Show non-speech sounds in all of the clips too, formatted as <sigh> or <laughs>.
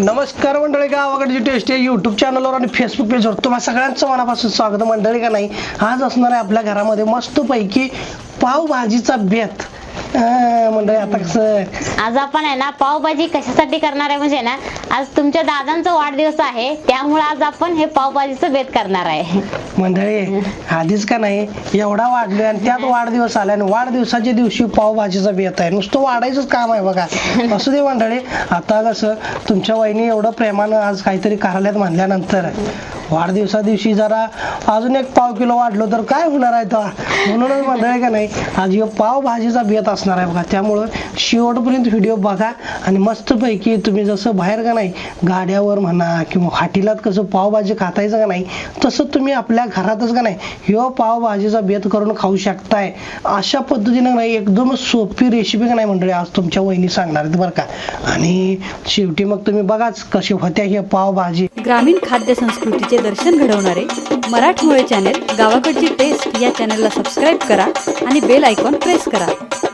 नमस्कार मंडळी गावाकडची टेस्ट आहे यूट्यूब चॅनलवर आणि फेसबुक पेजवर तुम्हाला सगळ्यांचं मनापासून स्वागत. मंडळी का नाही आज असणार आहे आपल्या घरामध्ये मस्तपैकी पावभाजीचा बेत अं, मंडळी आता कसं आज आपण आहे ना पावभाजी कशासाठी करणार आहे? म्हणजे ना आज तुमच्या दादांचा वाढदिवस आहे त्यामुळे आज आपण हे पावभाजीचं बेत करणार आहे. मंडळी आधीच का नाही एवढा वाढलोय आणि त्यात वाढदिवस आला आणि वाढदिवसाच्या दिवशी पावभाजीचा बेत आहे. नुसतं वाढायचंच काम आहे बघा. <laughs> असू दे मंडळी आता कसं तुमच्या वहिनी एवढं प्रेमानं आज काहीतरी करायला म्हणल्यानंतर वाढदिवसा दिवशी जरा अजून एक पाव किलो वाढलो तर काय होणार आहे तो म्हणूनच मंडळी का नाही आज ह्यो पावभाजीचा बेत असणार आहे बघा. त्यामुळं शेवटपर्यंत व्हिडिओ बघा आणि मस्तपैकी तुम्ही जसं बाहेर का नाही गाड्यावर म्हणा किंवा हाटीलात कसं पावभाजी खातायचं का नाही तसं तुम्ही आपल्या घरातच का नाही ह्यो पावभाजीचा बेत करून खाऊ शकताय. अशा पद्धतीनं नाही एकदम सोपी रेसिपी का नाही मंडळी आज तुमच्या वहिनी सांगणार आहेत बरं का. आणि शेवटी मग तुम्ही बघाच कशी होत्या ही पावभाजी ग्रामीण खाद्य संस्कृतीचे दर्शन घडवणारे मराठमोळे चॅनेल गावाकडची टेस्ट या चॅनलला सबस्क्राईब करा आणि बेल आयकॉन प्रेस करा.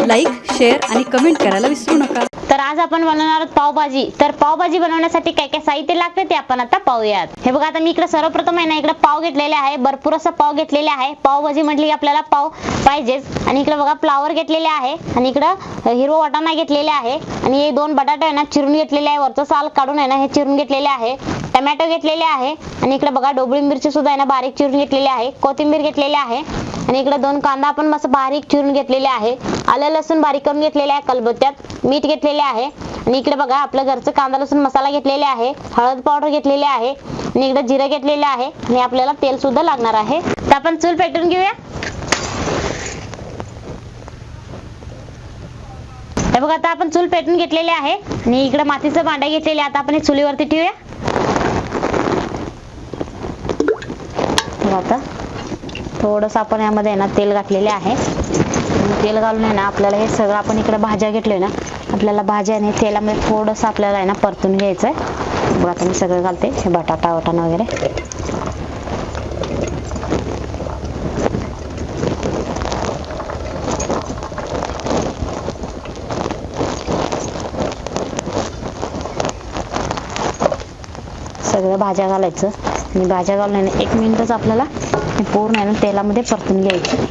लाईक शेअर आणि कमेंट करायला विसरू नका. तर आज आपण बनवणार आहोत पावभाजी. तर पावभाजी बनवण्यासाठी काय काय साहित्य लागते ते आपण आता पाहूयात. हे बघा आता मी इकडे सर्वप्रथम आहे ना इकडे पाव घेतलेले आहे. भरपूर असं पाव घेतलेले आहे. पावभाजी म्हटली की आपल्याला पाव पाहिजेच. आणि इकडे बघा फ्लावर घेतलेले आहे. आणि इकडं हिरवा वाटाणा घेतलेले आहे. आणि हे दोन बटाटे आहे ना चिरून घेतलेले आहे. वरचं साल काढून आहे ना हे चिरून घेतलेले आहे. टमॅटो घेतलेले आहे. आणि इकडे बघा डोबळी मिरची सुद्धा आहे ना बारीक चिरून घेतलेली आहे. कोथिंबीर घेतलेली आहे. आणि इकडे दोन कांदा आपण मस्त बारीक चिरून घेतलेले आहे. आलं लसूण बारीक करून घेतलेले आहे कलबत्त्यात. मीठ घेतलेले आहे. आणि इकडे बघा आपल्या घरचं कांदा लसूण मसाला घेतलेले आहे. हळद पावडर घेतलेले आहे. आणि इकडे जिरं घेतलेले आहे. आणि आपल्याला तेल सुद्धा लागणार आहे. तर आपण चूल पेटून घेऊया. हे बघा आता आपण चूल पेटून घेतलेले आहे. आणि इकडे मातीचं भांडं घेतलेले आता आपण चुलीवरती ठेवूया. आता. थोडस आपण यामध्ये आहे ना तेल घातलेले आहे. तेल घालून आहे ना आपल्याला हे सगळं आपण इकडे भाज्या घेतलोय ना आपल्याला भाज्या आणि तेलामध्ये थोडस आपल्याला आहे ना परतून घ्यायचंय. बघा आता मी सगळं घालते हे बटाटा वटाणा वगैरे. सगळं भाज्या घालायचं. आणि भाज्या घालून आहे ना एक मिनिटच आपल्याला हे पूर्ण आहे ना तेलामध्ये परतून घ्यायचं.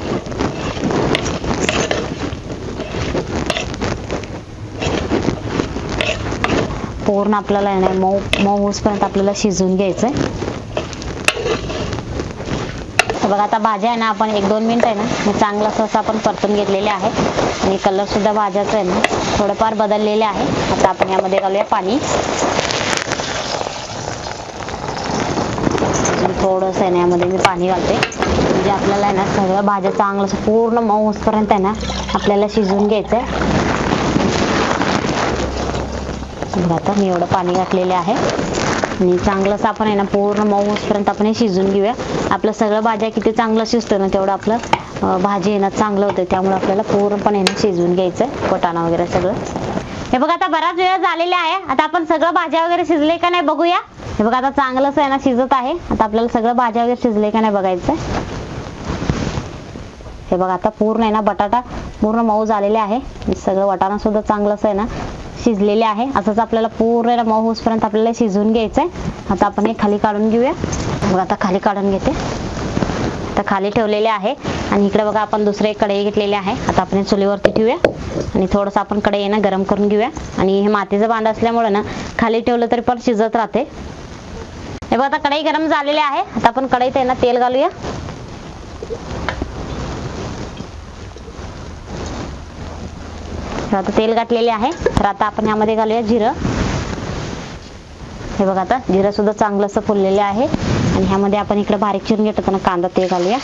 पूर्ण आपल्याला आहे ना मऊ मऊ पर्यंत आपल्याला शिजवून घ्यायचंय. तर बघा आता भाज्या आहे ना आपण एक दोन मिनिट आहे ना हे चांगलं असं असं आपण परतून घेतलेले आहे. आणि कलर सुद्धा भाज्याचं आहे ना थोडंफार बदललेले आहे. आता आपण यामध्ये घालूया पाणी. थोडंसं आहे ना यामध्ये मी पाणी घालते. म्हणजे आपल्याला आहे ना सगळं भाज्या चांगलं पूर्ण मऊ होईपर्यंत आहे ना आपल्याला शिजवून घ्यायचं आहे आता मी एवढं पाणी घातलेले आहे. आणि चांगलं आपण आहे ना पूर्ण मऊ होईपर्यंत आपण हे शिजून घेऊया. आपलं सगळं भाज्या किती चांगलं शिजतं ना तेवढं आपलं भाजी आहे ना चांगलं होतं. त्यामुळे आपल्याला पूर्णपणे ना शिजवून घ्यायचं आहे वटाणा वगैरे सगळं. हे बघा आता बराच वेळ झालेला आहे. आता आपण सगळं भाज्या वगैरे शिजले का नाही बघूया. हे बघा आता चांगलंच आहे ना शिजत आहे. आता आपल्याला सगळं भाज्या वगैरे शिजले का नाही बघायचं हे बघा आता पूर्ण आहे ना बटाटा पूर्ण मऊ झालेले आहे. सगळं वटाणा सुद्धा चांगलंच आहे ना शिजलेले आहे. असंच आपल्याला पूर्ण मऊ होईपर्यंत आपल्याला शिजवून घ्यायचं आहे. आता आपण हे खाली काढून घेऊया. बघा आता खाली काढून घेते. आता खाली ठेवलेले आहे. आणि इकडे बघा आपण दुसरे कढई घेतलेले आहे. आता आपण चुलीवरती ठेवूया. आणि थोडंसं आपण कढई ना गरम करून घेऊया. आणि हे मातीचं भांडं असल्यामुळे ना खाली ठेवलं तरी पण शिजत राहते. हे बघा आता कढई गरम झालेली आहे. आता आपण कढईत आहे ना तेल घालूया. आता तेल घातलेले आहे. तर आता आपण यामध्ये घालूया जिरं. हे बघा आता जिरं सुद्धा चांगलं असं फुललेले आहे. आणि ह्यामध्ये आपण इकडे बारीक चिरून घेतो ना कांदा ते घालूया.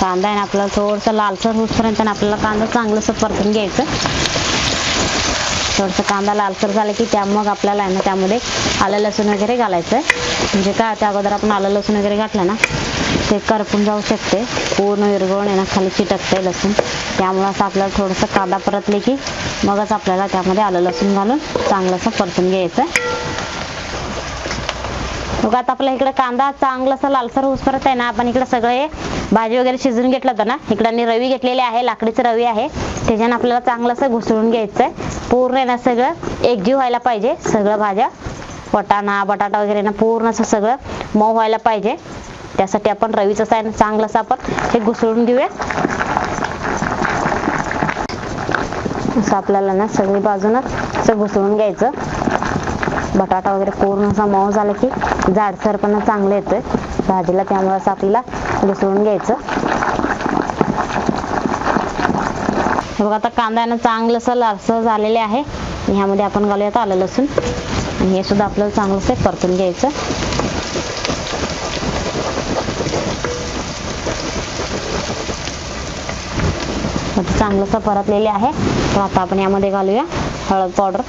कांदा आहे ना आपल्याला थोडंसं लालसर होतपर्यंत आपल्याला कांदा चांगलं असं परतून घ्यायचं. थोडंसं कांदा लालसर झाला की त्या मग आपल्याला आहे ना त्यामध्ये आलं लसूण वगैरे घालायचं म्हणजे काय त्या अगोदर आपण आलं लसूण वगैरे घातलं ना ते करपून जाऊ शकते. पूर्ण विरघळून आहे ना खाली चिटकते लसूण. त्यामुळं असं आपल्याला थोडंसं कांदा परतले की मगच आपल्याला त्यामध्ये आलं लसूण घालून चांगलंसं परतून घ्यायचं मग आता आपला इकडे कांदा चांगलासा लालसर होऊसपर्यंत आहे ना आपण इकडे सगळे भाजी वगैरे शिजून घेतलं होतं ना इकडे रवी घेतलेली आहे लाकडीचं रवी आहे. त्याच्यानं आपल्याला चांगलंसं घुसळून घ्यायचं आहे पूर्ण आहे ना सगळं एकजीव व्हायला पाहिजे सगळं भाज्या. वटाणा बटाटा वगैरे ना पूर्ण असं सगळं मऊ व्हायला पाहिजे. त्यासाठी आपण रवीचं आहे ना चांगलंसं आपण हे घुसळून घेऊया. असं आपल्याला ना सगळी बाजूनच असं घुसळून घ्यायचं. बटाटा वगैरे पूर्ण असा मऊ झाला की जाडसरपणा चांगलं येतोय. भाजीला त्यामुळे असं आपल्याला घुसळून घ्यायचं. हे बघा आता कांदा आहे ना चांगलंसं लालसर झालेले आहे. ह्यामध्ये आपण घालूयात आलं लसूण. आणि हे सुद्धा आपल्याला चांगलंसं परतून घ्यायचं. चांगलंसं परतलेले आहे. तर आता आपण यामध्ये घालूया हळद पावडर.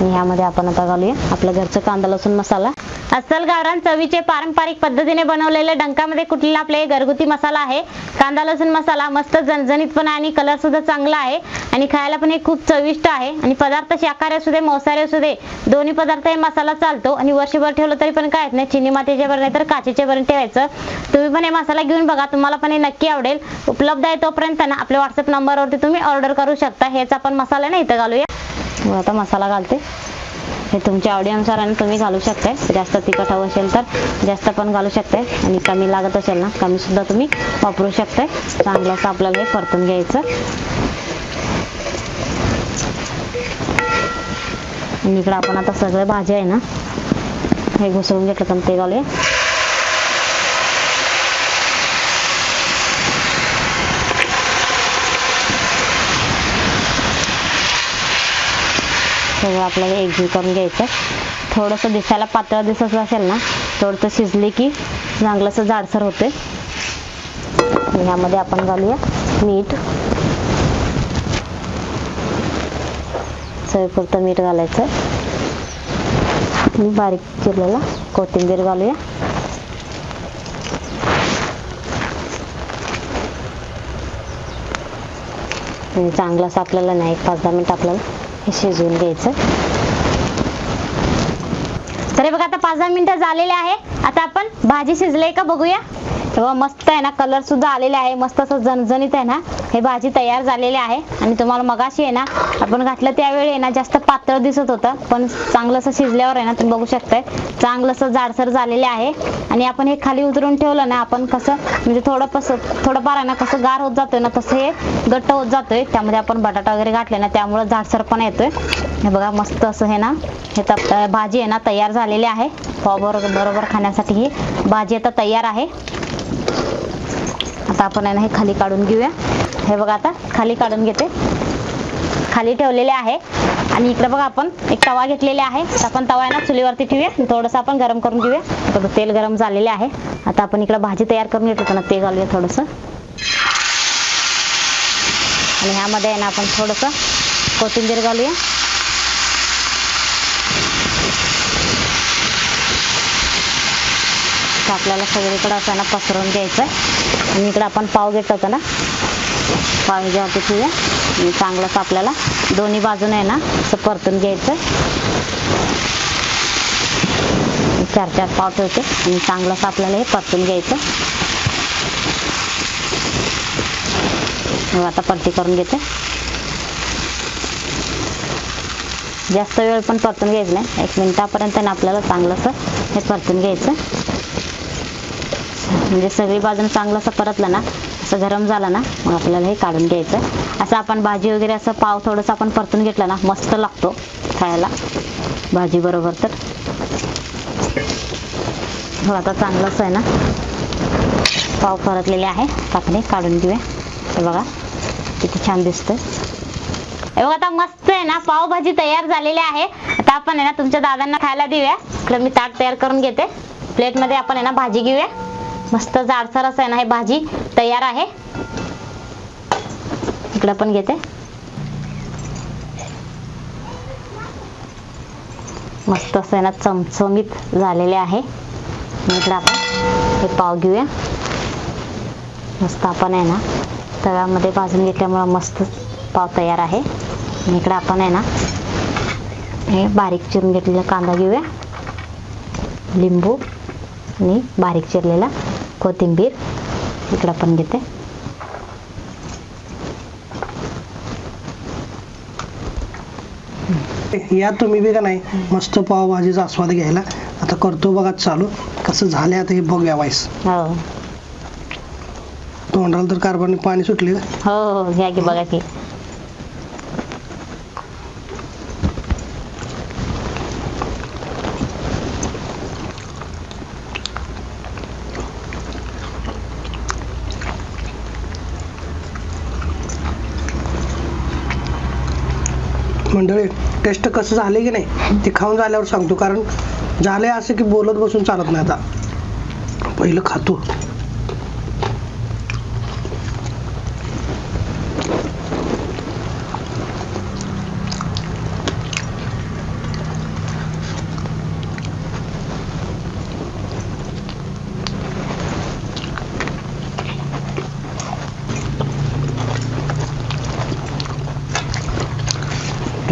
आणि ह्यामध्ये आपण आता घालूया. आपल्या घरचं कांदा लसूण मसाला. अस्सल गावरान चवीचे पारंपरिक पद्धतीने बनवलेले डंकामध्ये कुठलेला आपले घरगुती मसाला आहे? कांदा लसूण मसाला मस्त झणझणीतपणा आणि कलर सुद्धा चांगला आहे. आणि खायला पण हे खूप चविष्ट आहे. आणि पदार्थ शाकाहारी असू दे मांसाहारी असू दे दोन्ही पदार्थ हे मसाला चालतो. आणि वर्षभर ठेवलं तरी पण काय नाही. चिनी मातीचे बरं नाही तर काचेचे बरं ठेवायचं. तुम्ही पण हे मसाला घेऊन बघा. तुम्हाला पण हे नक्की आवडेल. उपलब्ध आहे तोपर्यंत ना आपल्या व्हॉट्सअप नंबरवरती तुम्ही ऑर्डर करू शकता. हेच आपण मसाला ना इथं घालूया. आता मसाला घालते. हे तुमच्या आवडीनुसार आणि तुम्ही घालू शकताय. जास्त तिखट हवं असेल तर जास्त पण घालू शकताय. आणि कमी लागत असेल ना कमी सुद्धा तुम्ही वापरू शकताय. चांगलं असं आपल्याला हे परतून घ्यायचं. आणि इकडं आपण आता सगळे भाज्या आहे ना हे घुसळून घेतलं तर ते घालूया. सगळं आपल्याला एकजीव करून घ्यायचं थोडंसं दिसायला पातळ दिसत असेल ना थोडंसं शिजले की चांगलंसं जाडसर होते आणि ह्यामध्ये आपण घालूया मीठ. चवीपुरतं मीठ घालायचं. आणि बारीक चिरलेला कोथिंबीर घालूया. आणि आपल्याला नाही एक पाच दहा मिनिट आपल्याला हे शिजवून घ्यायचं तरी बघा आता पाच दहा मिनिटं झालेले आहे. आता आपण भाजी शिजले का बघूया? तेव्हा मस्त आहे ना. कलर सुद्धा आलेले आहे. मस्त असं झणझणीत आहे ना. हे भाजी तयार झालेली आहे. आणि तुम्हाला मगाशी आहे ना आपण घातलं त्यावेळी आहे ना जास्त पातळ दिसत होतं. पण चांगलं असं शिजल्यावर आहे ना तुम्ही बघू शकताय. चांगलं असं जाडसर झालेले आहे. आणि आपण हे खाली उतरून ठेवलं ना आपण कसं म्हणजे थोडं कसं थोडंफार आहे ना कसं गार होत जातोय ना तसं हे घट्ट होत जातोय. त्यामध्ये आपण बटाटा वगैरे घातले ना त्यामुळे जाडसर पण येतोय. हे बघा मस्त असं हे ना हे भाजी आहे ना तयार झालेली आहे. पाव बरोबर खाण्यासाठी ही भाजी आता तयार आहे. आता आपण आहे ना हे खाली काढून घेऊया. हे बघा आता खाली काढून घेते. खाली ठेवलेले आहे. आणि इकडे बघा आपण एक तवा घेतलेला आहे. आपण तवा आहे ना चुलीवरती ठेवूया. थोडंसं आपण गरम करून घेऊया. थोडं तेल गरम झालेले आहे. आता आपण इकडे भाजी तयार करून घेतो. होतो ना ते घालूया थोडंसं. आणि ह्यामध्ये आहे ना आपण थोडंसं कोथिंबीर घालूया. आपल्याला सगळीकडे असं ना पसरवून घ्यायचं. आणि इकडे आपण पाव घेत होतो ना? पाव घ्या ठेवूया आणि चांगलंच आपल्याला दोन्ही बाजूने आहे ना असं परतून घ्यायचं. चार चार पाव ठेवते आणि चांगलंच आपल्याला हे परतून घ्यायचं. आता परती करून घेते. जास्त वेळ पण परतून घ्यायचं नाही. एक मिनिटापर्यंत ना आपल्याला चांगलंसं हे परतून घ्यायचं. म्हणजे सगळी बाजून चांगलं असं परतलं ना असं गरम झालं ना मग आपल्याला हे काढून घ्यायचं. असं आपण भाजी वगैरे असं पाव थोडंसं आपण परतून घेतलं ना मस्त लागतो खायला. भाजी बरोबर तर. हो आता चांगलंच आहे ना. पाव परतलेले आहे आपण काढून घेऊया. हे बघा किती छान दिसतं हे बघा आता मस्त आहे ना पावभाजी तयार झालेली आहे. आता आपण आहे ना तुमच्या दादांना खायला देऊया. इकडे मी ताट तयार करून घेते. प्लेटमध्ये आपण आहे ना भाजी घेऊया. मस्त जाडसर असं आहे ना हे भाजी तयार आहे. इकडं पण घेते. मस्त असं आहे ना चमचमीत झालेले आहे. इकडं आपण हे पाव घेऊया. मस्त आपण आहे ना तव्यामध्ये भाजून घेतल्यामुळं मस्त पाव तयार आहे. इकडं आपण आहे ना हे बारीक चिरून घेतलेला कांदा घेऊया. लिंबू आणि बारीक चिरलेला कोथिंबीर. इकडं पण घेते. या तुम्ही बी का नाही मस्त पावभाजीचा आस्वाद घ्यायला. आता करतो बघा चालू. कसं झालं आता हे बघूया वाईस. हो. तोंडाला तर कार्बन पाणी सुटले का हो हो. घ्या की बघा की. मंडळी टेस्ट कसं झाले की नाही ते खाऊन झाल्यावर सांगतो. कारण झाले असं की बोलत बसून चालत नाही आता. पहिलं खातो.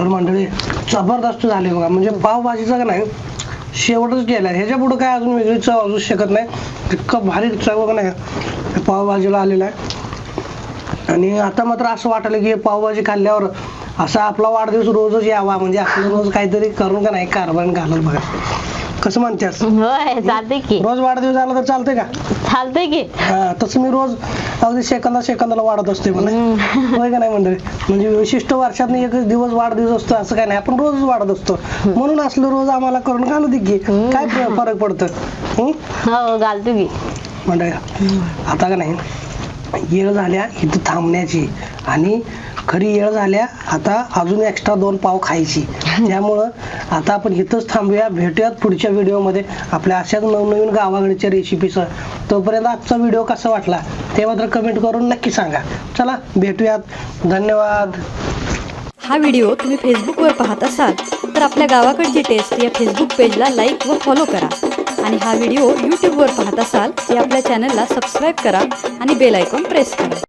तर मंडळी जबरदस्त झाले बघा. म्हणजे पावभाजीचं का नाही शेवटच गेला ह्याच्या पुढं काय अजून वेगळी चव असू शकत नाही. इतकं भारी चव नाही पावभाजीला आलेला आहे. आणि आता मात्र असं वाटलं की पावभाजी खाल्ल्यावर असा आपला वाढदिवस रोजच यावा. म्हणजे आपलं रोज काहीतरी करून का नाही कारभार घालत बघा. कसं म्हणतेस? होय चालतंय की. रोज वाढदिवस आला तर चालतंय का? चालतंय की. हा, तसं मी रोज अगदी सेकंदा सेकंदाला वाढत असते मला होय का नाही मंडळी? म्हणजे विशिष्ट वर्षात एक दिवस वाढदिवस असतो असं काय नाही. आपण रोजच वाढत असतो. म्हणून असलं रोज आम्हाला करून घालू दे की? काय फ- फरक पडतं? हं? हो घालतो की. मंडळी आता का नाही? येळ झाल्या इथं थांबण्याची. आणि खरी येळ झाल्या आता अजून एक्स्ट्रा दोन पाव खायची. <laughs> त्यामुळं आता आपण इथंच थांबूया. भेटूयात पुढच्या व्हिडिओमध्ये. आपल्या अशाच नवनवीन गावाकडच्या रेसिपीसह तोपर्यंत आजचा व्हिडिओ कसा वाटला ते मात्र कमेंट करून नक्की सांगा. चला भेटूयात. धन्यवाद. हा व्हिडिओ तुम्ही फेसबुकवर पाहत असाल तर आपल्या गावाकडची टेस्ट या फेसबुक पेजला लाईक व फॉलो करा. आणि हा व्हिडिओ यूट्यूबवर पाहत असाल तर आपल्या चॅनलला सबस्क्राईब करा आणि बेल आयकॉन प्रेस करा.